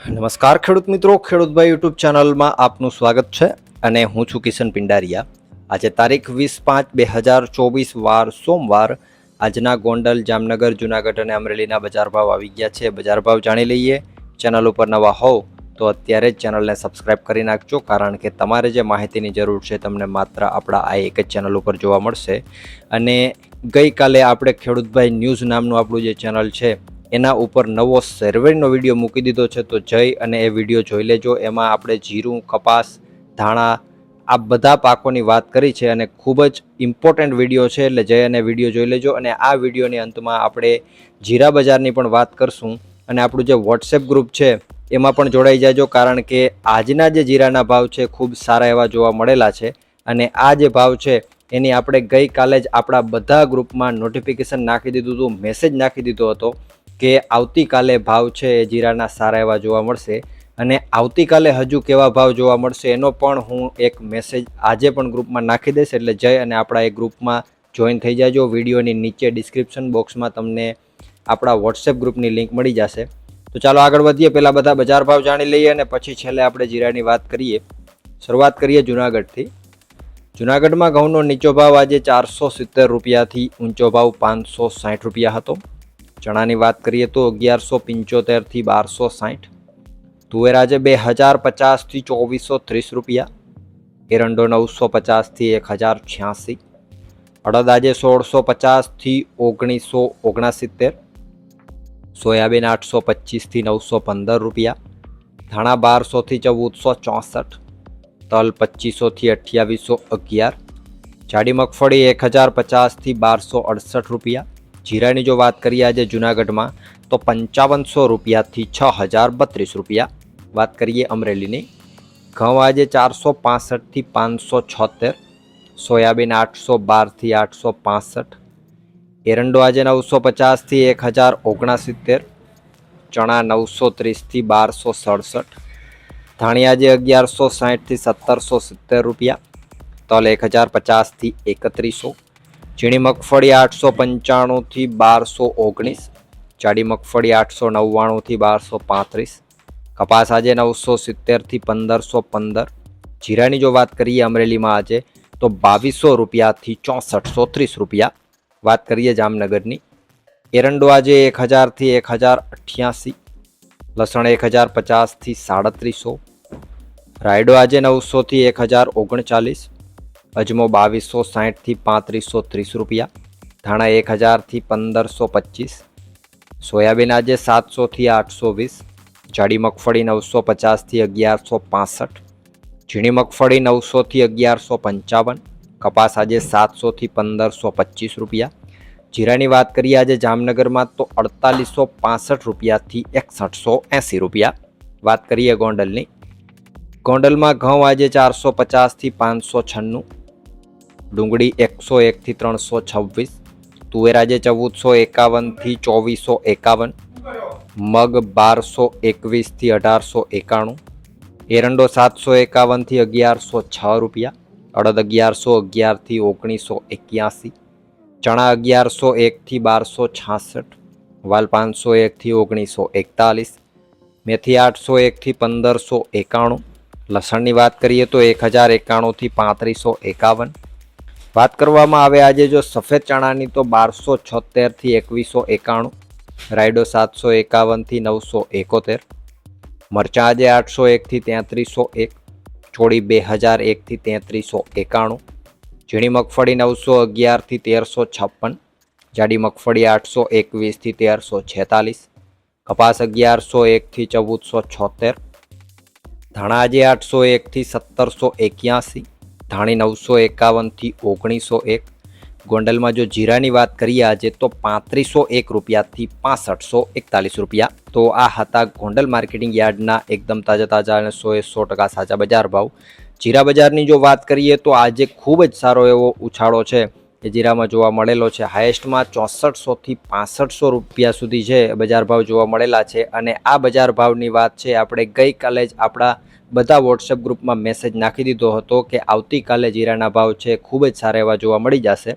નમસ્કાર ખેડૂત મિત્રો ખેડૂતભાઈ યુટ્યુબ ચેનલમાં આપનું સ્વાગત છે અને હું છું કિશન પિંડારિયા. આજે તારીખ વીસ પાંચ બે હજાર ચોવીસ, વાર સોમવાર. આજના ગોંડલ, જામનગર, જુનાગઢ અને અમરેલીના બજાર ભાવ આવી ગયા છે. બજાર ભાવ જાણી લઈએ. ચેનલ ઉપર નવા હોવ તો અત્યારે જ ચેનલને સબસ્ક્રાઇબ કરી નાખજો, કારણ કે તમારે જે માહિતીની જરૂર છે તમને માત્ર આપણા આ એક જ ચેનલ ઉપર જોવા મળશે. અને ગઈકાલે આપણે ખેડૂતભાઈ ન્યૂઝ નામનું આપણું જે ચેનલ છે એના ઉપર નવો સર્વેનો વીડિયો મૂકી દીધો છે, તો જઈ અને એ વીડિયો જોઈ લેજો. એમાં આપણે જીરું, કપાસ, ધાણા, આ બધા પાકોની વાત કરી છે અને ખૂબ જ ઇમ્પોર્ટન્ટ વીડિયો છે, એટલે જઈ અને વીડિયો જોઈ લેજો. અને આ વિડીયોની અંતમાં આપણે જીરા બજારની પણ વાત કરશું. અને આપણું જે વોટ્સએપ ગ્રુપ છે, એમાં પણ જોડાઈ જાજો, કારણ કે આજના જે જીરાના ભાવ છે, ખૂબ સારા એવા જોવા મળેલા છે. અને આ જે ભાવ છે, એની આપણે ગઈકાલે જ આપણા બધા ગ્રુપમાં નોટિફિકેશન નાખી દીધું હતું મેસેજ નાખી દીધો હતો. કે આવતીકાલે ભાવ છે એ જીરાના સારા એવા જોવા મળશે અને આવતીકાલે હજુ કેવા ભાવ જોવા મળશે એનો પણ હું એક મેસેજ આજે પણ ગ્રુપમાં નાખી દઈશ એટલે જઈ અને આપણા એ ગ્રુપમાં જોઈન થઈ જાજો. વિડીયોની નીચે ડિસ્ક્રિપ્શન બોક્સમાં તમને આપણા વોટ્સએપ ગ્રુપની લિંક મળી જશે. તો ચાલો આગળ વધીએ. પહેલાં બધા બજાર ભાવ જાણી લઈએ અને પછી છેલ્લે આપણે જીરાની વાત કરીએ. શરૂઆત કરીએ જુનાગઢથી. જુનાગઢમાં ઘઉંનો નીચો ભાવ આજે ચારસો સિત્તેર રૂપિયાથી ઊંચો ભાવ પાંચસો સાઠ રૂપિયા હતો. ચણાની વાત કરીએ તો અગિયારસો પંચોતેરથી બારસો સાઠ. તુવેર આજે બે હજાર પચાસથી ચોવીસો ત્રીસ રૂપિયા. એરંડો નવસો પચાસથી એક હજાર છ્યાસી. અડદ આજે સોળસો પચાસથી ઓગણીસો ઓગણસિત્તેર. સોયાબીન આઠસો પચીસથી નવસો પંદર રૂપિયા. ધાણા બારસોથી ચૌદસો ચોસઠ. તલ પચીસોથી અઠ્યાવીસો અગિયાર. જાડી મગફળી એક હજાર પચાસથી બારસો અડસઠ રૂપિયા. જીરાની જો વાત કરીએ આજે જુનાગઢમાં, તો પંચાવનસો રૂપિયાથી છ હજાર બત્રીસ રૂપિયા. વાત કરીએ અમરેલીની, ઘઉં આજે ચારસો પાસઠથી પાંચસો છોતેર, સોયાબીન આઠસો બારથી આઠસો પાસઠ, એરંડો આજે નવસો પચાસથી એક હજાર ઓગણસિત્તેર, ચણા નવસો ત્રીસથી બારસો સડસઠ, ધાણી આજે અગિયારસો સાઠથી સત્તરસો સિત્તેર રૂપિયા, તલ એક હજાર પચાસથી એકત્રીસો ઝીણી મગફળી આઠસો પંચાણુંથી બારસો ઓગણીસ, જાડી મગફળી આઠસો નવ્વાણુંથી બારસો પાંત્રીસ, કપાસ આજે નવસો સિત્તેરથી પંદરસો પંદર, જીરાની જો વાત કરીએ અમરેલીમાં આજે, તો બાવીસો રૂપિયાથી ચોસઠસો ત્રીસ રૂપિયા. વાત કરીએ જામનગરની, એરંડો આજે એક હજારથી એક હજાર અઠ્યાસી, લસણ એક હજાર પચાસથી સાડત્રીસો, રાયડો આજે નવસોથી એક હજાર ઓગણચાલીસ અજમો બાવીસો સાહીઠથી પાંત્રીસો ત્રીસ રૂપિયા, ધાણા એક હજારથી પંદરસો પચીસ, સોયાબીન આજે સાતસોથી આઠસો વીસ, જાડી મગફળી નવસો પચાસથી અગિયારસો પાસઠ, ઝીણી મગફળી નવસોથી અગિયારસો પંચાવન, કપાસ આજે સાતસોથી પંદરસો પચીસ રૂપિયા, જીરાની વાત કરીએ આજે જામનગરમાં તો અડતાલીસો પાસઠ રૂપિયાથી એકસઠસો એંસી રૂપિયા, વાત કરીએ ગોંડલની. ગોંડલમાં ઘઉં આજે ચારસો પચાસથી પાંચસો છન્નું ડુંગળી એકસો એકથી ત્રણસો છવ્વીસ તુવેર આજે ચૌદસો એકાવનથી ચોવીસો એકાવન, મગ બારસો એકવીસથી અઢારસો એકાણું, એરંડો સાતસો એકાવનથી અગિયારસો છ રૂપિયા, અડદ અગિયારસો અગિયારથી ઓગણીસો એક્યાસી, ચણા અગિયારસો એકથી બારસો છાસઠ, વાલ પાંચસો એકથી ઓગણીસો એકતાલીસ, મેથી આઠસો એકથી પંદરસો એકાણું, લસણની વાત કરીએ તો એક હજાર એકાણુંથી પાંત્રીસો એકાવન વાત કરવામાં આવે આજે જો સફેદ ચણાની તો બારસો છોતેરથી એકવીસો એકાણું, રાયડો સાતસો એકાવનથી નવસો એકોતેર, મરચાં આજે આઠસો એકથી તેત્રીસો એક ચોળી બે હજાર એકથી તેત્રીસો એકાણું, ઝીણી મગફળી નવસો અગિયારથી તેરસો છપ્પન, જાડી મગફળી આઠસો એકવીસથી તેરસો છેતાલીસ, કપાસ અગિયારસો એકથી ચૌદસો છોતેર, ધાણા આજે આઠસો એકથી સત્તરસો એક્યાસી ધાણી નવસો એકાવનથી ઓગણીસો એક. ગોંડલમાં જો જીરાની વાત કરીએ આજે તો પાંત્રીસો એક રૂપિયાથી પાસઠસો એકતાલીસ રૂપિયા. તો આ હતા ગોંડલ માર્કેટિંગ યાર્ડના એકદમ તાજા તાજા અને સોએ સો ટકા સાચા બજાર ભાવ. જીરા બજારની જો વાત કરીએ તો આજે ખૂબ જ સારો એવો ઉછાળો છે એ જીરામાં જોવા મળેલો છે. હાયેસ્ટમાં ચોસઠસોથી પાસઠસો રૂપિયા સુધી છે બજાર ભાવ જોવા મળેલા છે. અને આ બજાર ભાવની વાત છે, આપણે ગઈકાલે જ આપણા બધા વોટ્સએપ ગ્રુપમાં મેસેજ નાખી દીધો હતો કે આવતીકાલે જીરાના ભાવ છે, ખૂબ જ સારા એવા જોવા મળી જશે.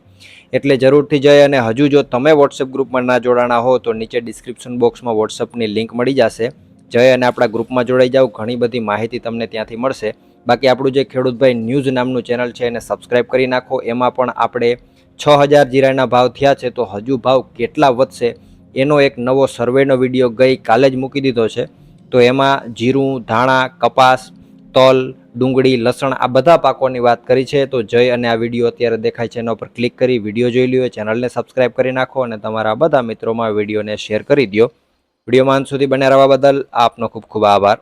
એટલે જરૂરથી જઈ અને હજુ જો તમે વોટ્સએપ ગ્રુપમાં ના જોડાણા હો, તો નીચે ડિસ્ક્રિપ્શન બોક્સમાં વોટ્સએપની લિંક મળી જશે. જય અને આપણા ગ્રુપમાં જોડાઈ જાઓ, ઘણી બધી માહિતી તમને ત્યાંથી મળશે. બાકી આપણું જે ખેડૂતભાઈ ન્યૂઝ નામનું ચેનલ છે, એને સબસ્ક્રાઈબ કરી નાખો. એમાં પણ આપણે છ હજાર જીરાના ભાવ થયા છે, તો હજુ ભાવ કેટલા વધશે, એનો એક નવો સર્વેનો વીડિયો ગઈ કાલે જ મૂકી દીધો છે. તો એમાં જીરું, ધાણા, કપાસ, તલ, ડુંગળી, લસણ આ બધા પાકોની વાત કરી છે. તો જય અને આ વીડિયો અત્યારે દેખાય છે એના ઉપર ક્લિક કરી વીડિયો જોઈ લ્યો, ચેનલને સબસ્ક્રાઇબ કરી નાખો અને તમારા બધા મિત્રોમાં વિડીયોને શેર કરી દો વિડીયોમાં અંત સુધી બને રહેવા બદલ આપનો ખૂબ ખૂબ આભાર.